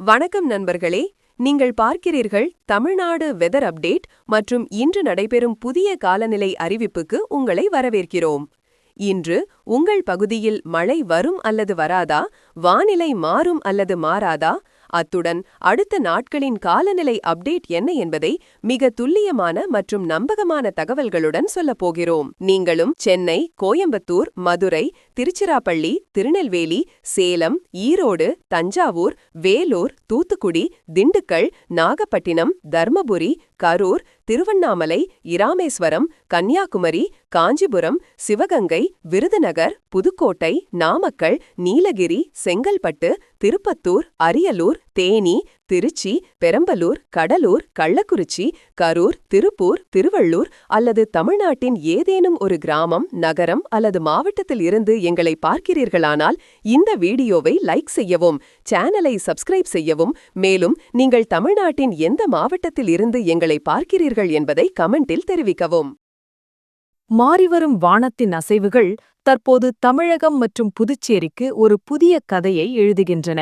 வணக்கம் நண்பர்களே நீங்கள் பார்க்கிறீர்கள் தமிழ்நாடு வெதர் அப்டேட் மற்றும் இன்று நடைபெறும் புதிய காலநிலை அறிவிப்புக்கு உங்களை வரவேற்கிறோம். இன்று உங்கள் பகுதியில் மழை வரும் அல்லது வராதா வானிலை மாறும் அல்லது மாறாதா அத்துடன் அடுத்த நாட்களின் காலநிலை அப்டேட் என்ன என்பதை மிக துல்லியமான மற்றும் நம்பகமான தகவல்களுடன் சொல்லப்போகிறோம் நீங்களும் சென்னை கோயம்புத்தூர் மதுரை திருச்சிராப்பள்ளி திருநெல்வேலி சேலம் ஈரோடு தஞ்சாவூர் வேலூர் தூத்துக்குடி திண்டுக்கல் நாகப்பட்டினம் தர்மபுரி கரூர் திருவண்ணாமலை இராமேஸ்வரம் கன்னியாகுமரி காஞ்சிபுரம் சிவகங்கை விருதுநகர் புதுக்கோட்டை நாமக்கல் நீலகிரி செங்கல்பட்டு திருப்பத்தூர் அரியலூர் தேனி திருச்சி பெரம்பலூர் கடலூர் கள்ளக்குறிச்சி கரூர் திருப்பூர் திருவள்ளூர் அல்லது தமிழ்நாட்டின் ஏதேனும் ஒரு கிராமம் நகரம் அல்லது மாவட்டத்தில் இருந்து எங்களை பார்க்கிறீர்களானால் இந்த வீடியோவை லைக் செய்யவும் சேனலை சப்ஸ்கிரைப் செய்யவும் மேலும் நீங்கள் தமிழ்நாட்டின் எந்த மாவட்டத்தில் இருந்து எங்களை பார்க்கிறீர்கள் என்பதை கமெண்டில் தெரிவிக்கவும். மாறிவரும் வானத்தின் அசைவுகள் தற்போது தமிழகம் மற்றும் புதுச்சேரிக்கு ஒரு புதிய கதையை எழுதுகின்றன.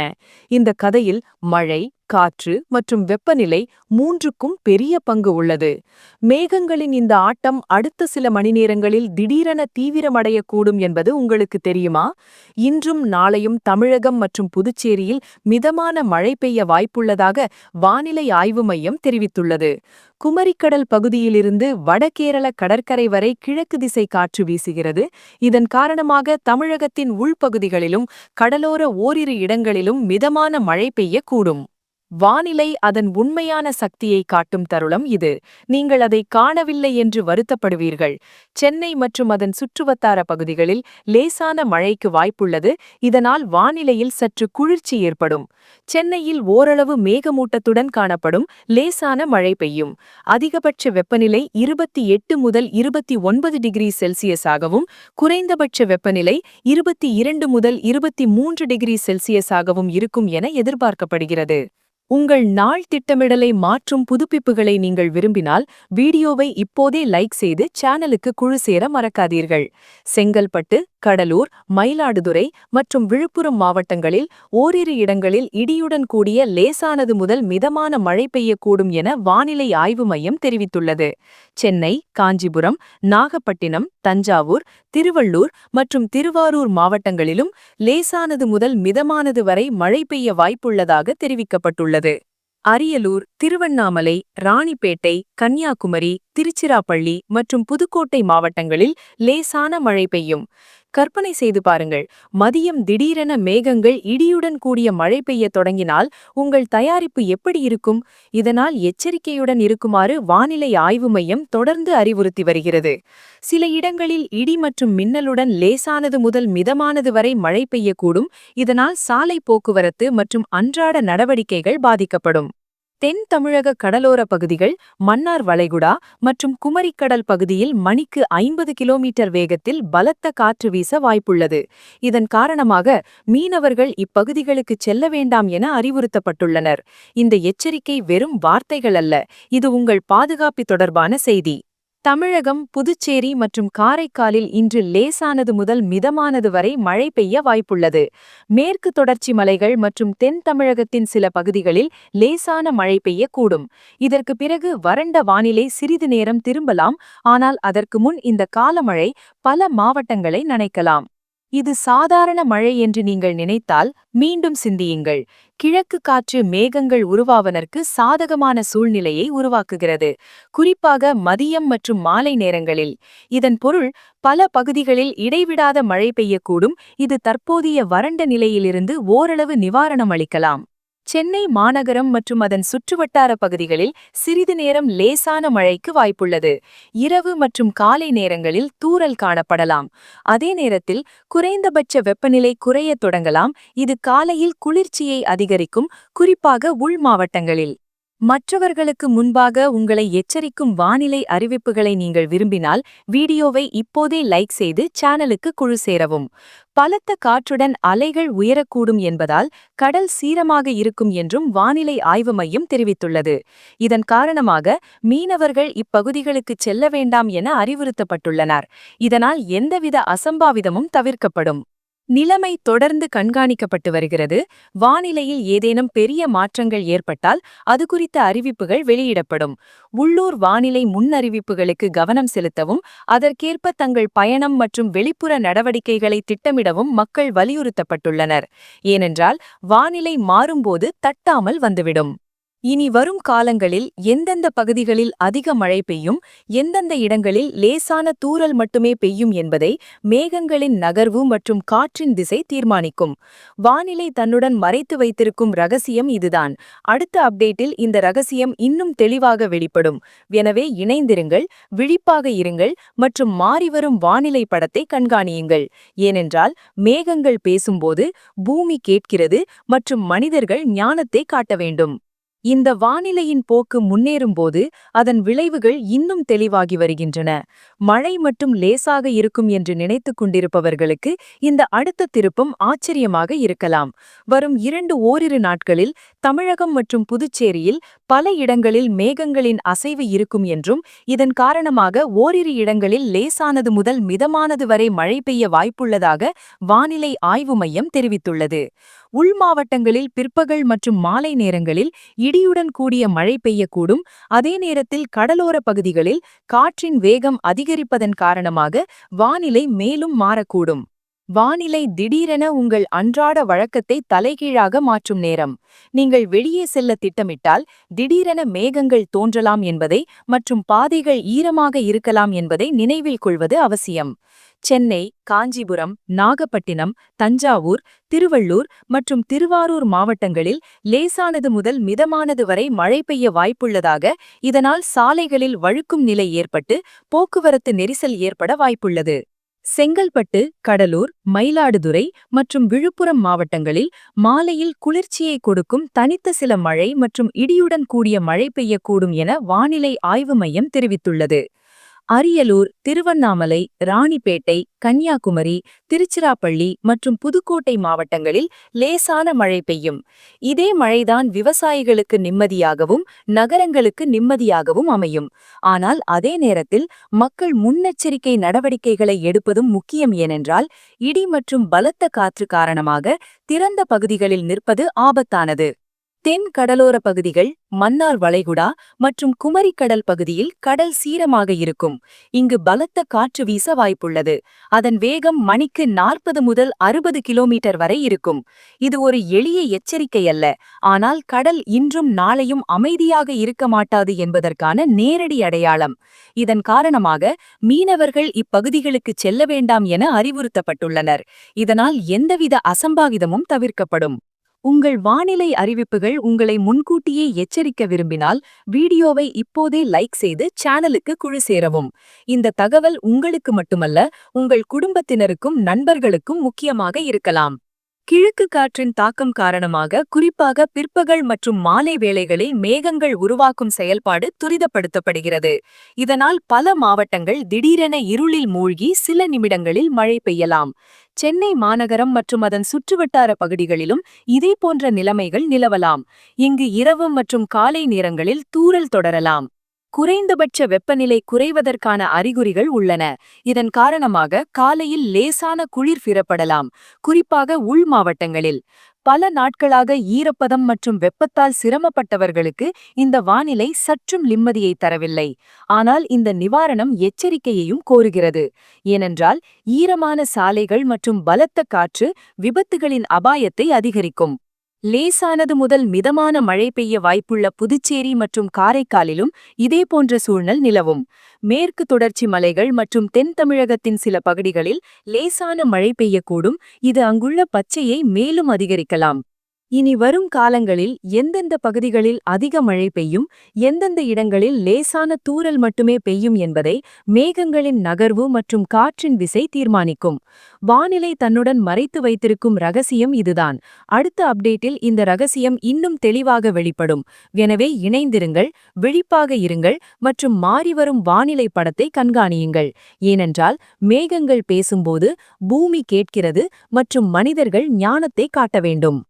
இந்த கதையில் மழை காற்று மற்றும் வெப்பநிலை மூன்றுக்கும் பெரிய பங்கு உள்ளது. மேகங்களின் இந்த ஆட்டம் அடுத்த சில மணி நேரங்களில் திடீரென தீவிரமடையக்கூடும் என்பது உங்களுக்கு தெரியுமா? இன்றும் நாளையும் தமிழகம் மற்றும் புதுச்சேரியில் மிதமான மழை பெய்ய வாய்ப்புள்ளதாக வானிலை ஆய்வு மையம் தெரிவித்துள்ளது. குமரிக்கடல் பகுதியிலிருந்து வடகேரள கடற்கரை வரை கிழக்கு திசை காற்று வீசுகிறது. இதன் காரணமாக தமிழகத்தின் உள்பகுதிகளிலும் கடலோர ஓரிரு இடங்களிலும் மிதமான மழை பெய்யக்கூடும். வானிலை அதன் உண்மையான சக்தியை காட்டும் தருளம் இது. நீங்கள் அதை காணவில்லை என்று வருத்தப்படுவீர்கள். சென்னை மற்றும் அதன் சுற்றுவட்டார பகுதிகளில் லேசான மழைக்கு வாய்ப்புள்ளது. இதனால் வானிலையில் சற்று குளிர்ச்சி ஏற்படும். சென்னையில் ஓரளவு மேகமூட்டத்துடன் காணப்படும் லேசான மழை பெய்யும். அதிகபட்ச வெப்பநிலை இருபத்தி எட்டு முதல் இருபத்தி ஒன்பது டிகிரி செல்சியஸாகவும் குறைந்தபட்ச வெப்பநிலை இருபத்தி இரண்டு முதல் இருபத்தி மூன்று டிகிரி செல்சியஸாகவும் இருக்கும் என எதிர்பார்க்கப்படுகிறது. உங்கள் நாள் திட்டமிடலை மாற்றும் புதுப்பிப்புகளை நீங்கள் விரும்பினால் வீடியோவை இப்போதே லைக் செய்து சேனலுக்கு குழு சேர மறக்காதீர்கள். செங்கல்பட்டு கடலூர் மயிலாடுதுறை மற்றும் விழுப்புரம் மாவட்டங்களில் ஓரிரு இடங்களில் இடியுடன் கூடிய லேசானது முதல் மிதமான மழை பெய்யக்கூடும் என வானிலை ஆய்வு மையம் தெரிவித்துள்ளது. சென்னை காஞ்சிபுரம் நாகப்பட்டினம் தஞ்சாவூர் திருவள்ளூர் மற்றும் திருவாரூர் மாவட்டங்களிலும் லேசானது முதல் மிதமானது வரை மழை பெய்ய வாய்ப்புள்ளதாக தெரிவிக்கப்பட்டுள்ளது. அரியலூர் திருவண்ணாமலை ராணிப்பேட்டை கன்னியாகுமரி திருச்சிராப்பள்ளி மற்றும் புதுக்கோட்டை மாவட்டங்களில் லேசான மழை பெய்யும். கற்பனை செய்து பாருங்கள். மதியம் திடீரென மேகங்கள் இடியுடன் கூடிய மழை பெய்ய தொடங்கினால் உங்கள் தயாரிப்பு எப்படி இருக்கும்? இதனால் எச்சரிக்கையுடன் இருக்குமாறு வானிலை ஆய்வு மையம் தொடர்ந்து அறிவுறுத்தி வருகிறது. சில இடங்களில் இடி மற்றும் மின்னலுடன் லேசானது முதல் மிதமானது வரை மழை பெய்யக்கூடும். இதனால் சாலை போக்குவரத்து மற்றும் அன்றாட நடவடிக்கைகள் பாதிக்கப்படும். தென் தமிழக கடலோர பகுதிகள் மன்னார் வளைகுடா மற்றும் குமரிக்கடல் பகுதியில் மணிக்கு ஐம்பது கிலோமீட்டர் வேகத்தில் பலத்த காற்று வீச வாய்ப்புள்ளது. இதன் காரணமாக மீனவர்கள் இப்பகுதிகளுக்கு செல்ல வேண்டாம் என அறிவுறுத்தப்பட்டுள்ளனர். இந்த எச்சரிக்கை வெறும் வார்த்தைகள் அல்ல இது உங்கள் பாதுகாப்பு தொடர்பான செய்தி. தமிழகம் புதுச்சேரி மற்றும் காரைக்காலில் இன்று லேசானது முதல் மிதமானது வரை மழை பெய்ய வாய்ப்புள்ளது. மேற்கு தொடர்ச்சி மலைகள் மற்றும் தென் தமிழகத்தின் சில பகுதிகளில் லேசான மழை பெய்யக்கூடும். இதற்கு பிறகு வறண்ட வானிலை சிறிது நேரம் திரும்பலாம் ஆனால் அதற்கு முன் இந்த காலமழை பல மாவட்டங்களை நனைக்கலாம். இது சாதாரண மழை என்று நீங்கள் நினைத்தால் மீண்டும் சிந்தியுங்கள். கிழக்கு காற்று மேகங்கள் உருவாவதற்கு சாதகமான சூழ்நிலையை உருவாக்குகிறது. குறிப்பாக மதியம் மற்றும் மாலை நேரங்களில். இதன் பொருள் பல பகுதிகளில் இடைவிடாத மழை பெய்யக்கூடும். இது தற்போதைய வறண்ட நிலையிலிருந்து ஓரளவு நிவாரணம் அளிக்கலாம். சென்னை மாநகரம் மற்றும் அதன் சுற்றுவட்டார பகுதிகளில் சிறிது நேரம் லேசான மழைக்கு வாய்ப்புள்ளது. இரவு மற்றும் காலை நேரங்களில் தூறல் காணப்படலாம். அதே நேரத்தில் குறைந்தபட்ச வெப்பநிலை குறையத் தொடங்கலாம். இது காலையில் குளிர்ச்சியை அதிகரிக்கும் குறிப்பாக உள் மாவட்டங்களில். மற்றவர்களுக்கு முன்பாக உங்களை எச்சரிக்கும் வானிலை அறிவிப்புகளை நீங்கள் விரும்பினால் வீடியோவை இப்போதே லைக் செய்து சேனலுக்கு குழு சேரவும். பலத்த காற்றுடன் அலைகள் உயரக்கூடும் என்பதால் கடல் சீரமாக இருக்கும் என்றும் வானிலை ஆய்வு மையம் தெரிவித்துள்ளது. இதன் காரணமாக மீனவர்கள் இப்பகுதிகளுக்கு செல்ல வேண்டாம் என அறிவுறுத்தப்பட்டுள்ளனர். இதனால் எந்தவித அசம்பாவிதமும் தவிர்க்கப்படும். நிலைமை தொடர்ந்து கண்காணிக்கப்பட்டு வருகிறது. வானிலையில் ஏதேனும் பெரிய மாற்றங்கள் ஏற்பட்டால் அது குறித்த அறிவிப்புகள் வெளியிடப்படும். உள்ளூர் வானிலை முன்னறிவிப்புகளுக்கு கவனம் செலுத்தவும் அதற்கேற்ப தங்கள் பயணம் மற்றும் வெளிப்புற நடவடிக்கைகளை திட்டமிடவும் மக்கள் வலியுறுத்தப்பட்டுள்ளனர். ஏனென்றால் வானிலை மாறும்போது தட்டாமல் வந்துவிடும். இனி வரும் காலங்களில் எந்தெந்த பகுதிகளில் அதிக மழை பெய்யும் எந்தெந்த இடங்களில் லேசான தூறல் மட்டுமே பெய்யும் என்பதை மேகங்களின் நகர்வு மற்றும் காற்றின் திசை தீர்மானிக்கும். வானிலை தன்னுடன் மறைத்து வைத்திருக்கும் ரகசியம் இதுதான். அடுத்த அப்டேட்டில் இந்த ரகசியம் இன்னும் தெளிவாக வெளிப்படும். எனவே இணைந்திருங்கள் விழிப்பாக இருங்கள் மற்றும் மாறிவரும் வானிலை படத்தை கண்காணியுங்கள். ஏனென்றால் மேகங்கள் பேசும்போது பூமி கேட்கிறது மற்றும் மனிதர்கள் ஞானத்தை காட்ட வேண்டும். இந்த வானிலையின் போக்கு முன்னேறும்போது அதன் விளைவுகள் இன்னும் தெளிவாகி வருகின்றன. மழை மற்றும் லேசாக இருக்கும் என்று நினைத்துக் கொண்டிருப்பவர்களுக்கு இந்த அடுத்த திருப்பம் ஆச்சரியமாக இருக்கலாம். வரும் இரண்டு ஓரிரு நாட்களில் தமிழகம் மற்றும் புதுச்சேரியில் பல இடங்களில் மேகங்களின் அசைவு இருக்கும் என்றும் இதன் காரணமாக ஓரிரு இடங்களில் லேசானது முதல் மிதமானது வரை மழை பெய்ய வாய்ப்புள்ளதாக வானிலை ஆய்வு மையம் தெரிவித்துள்ளது. உள் மாவட்டங்களில் பிற்பகல் மற்றும் மாலை நேரங்களில் இடியுடன் கூடிய மழை பெய்யக்கூடும். அதே நேரத்தில் கடலோர பகுதிகளில் காற்றின் வேகம் அதிகரிப்பதன் காரணமாக வானிலை மேலும் மாறக்கூடும். வானிலை திடீரென உங்கள் அன்றாட வழக்கத்தை தலைகீழாக மாற்றும் நேரம். நீங்கள் வெளியே செல்ல திட்டமிட்டால் திடீரென மேகங்கள் தோன்றலாம் என்பதை மற்றும் பாதைகள் ஈரமாக இருக்கலாம் என்பதை நினைவில் கொள்வது அவசியம். சென்னை காஞ்சிபுரம் நாகப்பட்டினம் தஞ்சாவூர் திருவள்ளூர் மற்றும் திருவாரூர் மாவட்டங்களில் லேசானது முதல் மிதமானது வரை மழை பெய்ய வாய்ப்புள்ளதாக இதனால் சாலைகளில் வழுக்கும் நிலை ஏற்பட்டு போக்குவரத்து நெரிசல் ஏற்பட வாய்ப்புள்ளது. செங்கல்பட்டு கடலூர் மயிலாடுதுறை மற்றும் விழுப்புரம் மாவட்டங்களில் மாலையில் குளிர்ச்சியை கொடுக்கும் தனித்த சில மழை மற்றும் இடியுடன் கூடிய மழை பெய்யக்கூடும் என வானிலை ஆய்வு மையம் தெரிவித்துள்ளது. அரியலூர் திருவண்ணாமலை ராணிப்பேட்டை கன்னியாகுமரி திருச்சிராப்பள்ளி மற்றும் புதுக்கோட்டை மாவட்டங்களில் லேசான மழை பெய்யும். இதே மழைதான் விவசாயிகளுக்கு நிம்மதியாகவும் நகரங்களுக்கு நிம்மதியாகவும் அமையும். ஆனால் அதே நேரத்தில் மக்கள் முன்னெச்சரிக்கை நடவடிக்கைகளை எடுப்பதும் முக்கியம் ஏனென்றால் இடி மற்றும் பலத்த காற்று காரணமாக திறந்த பகுதிகளில் நிற்பது ஆபத்தானது. தென் கடலோர பகுதிகள் மன்னார் வளைகுடா மற்றும் குமரிக்கடல் பகுதியில் கடல் சீரமாக இருக்கும். இங்கு பலத்த காற்று வீச வாய்ப்புள்ளது. அதன் வேகம் மணிக்கு நாற்பது முதல் அறுபது கிலோமீட்டர் வரை இருக்கும். இது ஒரு எளிய எச்சரிக்கை அல்ல. ஆனால் கடல் இன்றும் நாளையும் அமைதியாக இருக்க மாட்டாது என்பதற்கான நேரடி அடையாளம். இதன் காரணமாக மீனவர்கள் இப்பகுதிகளுக்கு செல்ல வேண்டாம் என அறிவுறுத்தப்பட்டுள்ளனர். இதனால் எந்தவித அசம்பாவிதமும் தவிர்க்கப்படும். உங்கள் வானிலை அறிவிப்புகள் உங்களை முன்கூட்டியே எச்சரிக்க விரும்பினால் வீடியோவை இப்போதே லைக் செய்து சேனலுக்கு குழு சேரவும். இந்த தகவல் உங்களுக்கு மட்டுமல்ல உங்கள் குடும்பத்தினருக்கும் நண்பர்களுக்கும் முக்கியமாக இருக்கலாம். கிழக்கு காற்றின் தாக்கம் காரணமாக குறிப்பாக பிற்பகல் மற்றும் மாலை வேளைகளில் மேகங்கள் உருவாக்கும் செயல்பாடு துரிதப்படுத்தப்படுகிறது. இதனால் பல மாவட்டங்கள் திடீரென இருளில் மூழ்கி சில நிமிடங்களில் மழை பெய்யலாம். சென்னை மாநகரம் மற்றும் அதன் சுற்றுவட்டார பகுதிகளிலும் இதே போன்ற நிலைமைகள் நிலவலாம். இங்கு இரவு மற்றும் காலை நேரங்களில் தூறல் தொடரலாம். குறைந்தபட்ச வெப்பநிலை குறைவதற்கான அறிகுறிகள் உள்ளன. இதன் காரணமாக காலையில் லேசான குளிர் பிறப்படலாம் குறிப்பாக உள் மாவட்டங்களில். பல நாட்களாக ஈரப்பதம் மற்றும் வெப்பத்தால் சிரமப்பட்டவர்களுக்கு இந்த வானிலை சற்றும் நிம்மதியை தரவில்லை. ஆனால் இந்த நிவாரணம் எச்சரிக்கையையும் கோருகிறது. ஏனென்றால் ஈரமான சாலைகள் மற்றும் பலத்த காற்று விபத்துகளின் அபாயத்தை அதிகரிக்கும். லேசானது முதல் மிதமான மழை பெய்ய வாய்ப்புள்ள புதுச்சேரி மற்றும் காரைக்காலிலும் இதேபோன்ற சூழ்நிலை நிலவும். மேற்கு தொடர்ச்சி மலைகள் மற்றும் தென் தமிழகத்தின் சில பகுதிகளில் லேசான மழை பெய்யக்கூடும். இது அங்குள்ள பச்சையை மேலும் அதிகரிக்கலாம். இனி வரும் காலங்களில் எந்தெந்த பகுதிகளில் அதிக மழை பெய்யும் எந்தெந்த இடங்களில் லேசான தூறல் மட்டுமே பெய்யும் என்பதை மேகங்களின் நகர்வு மற்றும் காற்றின் விசை தீர்மானிக்கும். வானிலை தன்னுடன் மறைத்து வைத்திருக்கும் ரகசியம் இதுதான். அடுத்த அப்டேட்டில் இந்த ரகசியம் இன்னும் தெளிவாக வெளிப்படும். எனவே இணைந்திருங்கள் விழிப்பாக இருங்கள் மற்றும் மாறிவரும் வானிலை படத்தை கண்காணியுங்கள். ஏனென்றால் மேகங்கள் பேசும்போது பூமி கேட்கிறது மற்றும் மனிதர்கள் ஞானத்தை காட்ட வேண்டும்.